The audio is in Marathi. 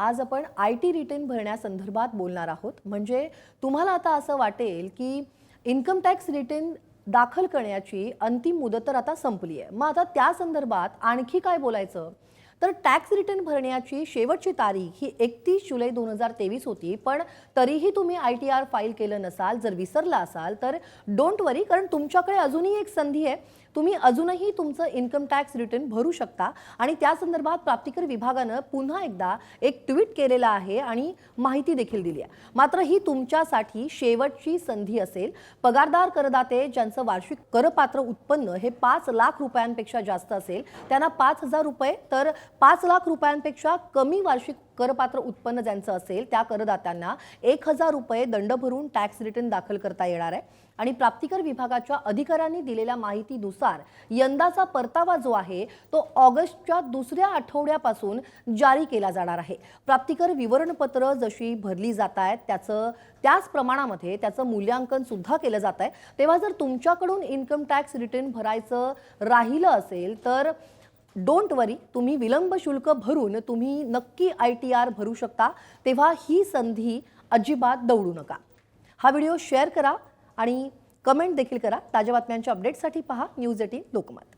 आज आपण आय टी रिटर्न भरण्यासंदर्भात बोलणार आहोत. म्हणजे तुम्हाला आता असं वाटेल की इन्कम टॅक्स रिटर्न दाखल करण्याची अंतिम मुदत तर आता संपली आहे. मग आता त्या संदर्भात आणखी काय बोलायचं? तर टॅक्स रिटर्न भरण्याची शेवटची तारीख ही एकतीस जुलै दोन हजार तेवीस होती. पण तरीही तुम्ही आय टी आर फाईल केलं नसाल जर विसरला असाल तर डोंट वरी कारण तुमच्याकडे अजूनही एक संधी आहे. तुम्ही अजूनही तुमचं इन्कम टॅक्स रिटर्न भरू शकता. आणि त्या संदर्भात प्राप्तिकर विभागानं पुन्हा एकदा एक ट्विट केलेलं आहे आणि माहिती देखील दिली आहे. मात्र ही तुमच्यासाठी शेवटची संधी असेल. पगारदार करदाते ज्यांचं वार्षिक करपात्र उत्पन्न हे पाच लाख रुपयांपेक्षा जास्त असेल त्यांना पाच हजार रुपये तर पाच लाख रुपयांपेक्षा कमी वार्षिक करपात्र उत्पन्न ज्यांचं असेल त्या करदात्यांना एक हजार रुपये दंड भरून टॅक्स रिटर्न दाखल करता येणार आहे. आणि प्राप्तिकर विभागाच्या अधिकाऱ्यांनी दिलेल्या माहितीनुसार यंदाचा परतावा जो आहे तो ऑगस्टच्या दुसऱ्या आठवड्यापासून जारी केला जाणार आहे. प्राप्तिकर विवरणपत्र जशी भरली जात आहेत त्याचं त्याच प्रमाणामध्ये त्याचं मूल्यांकन सुद्धा केलं जात आहे. तेव्हा जर तुमच्याकडून इन्कम टॅक्स रिटर्न भरायचं राहिलं असेल तर डोंट वरी तुम्ही विलंब शुल्क भरून तुम्ही नक्की आय टी आर भरू शकता तेव्हा ही संधी अजिबात दौडू नका. हा व्हिडिओ शेअर करा आणि कमेंट देखील करा. ताज्या बातम्यांच्या अपडेटसाठी पहा न्यूज एटीन लोकमत.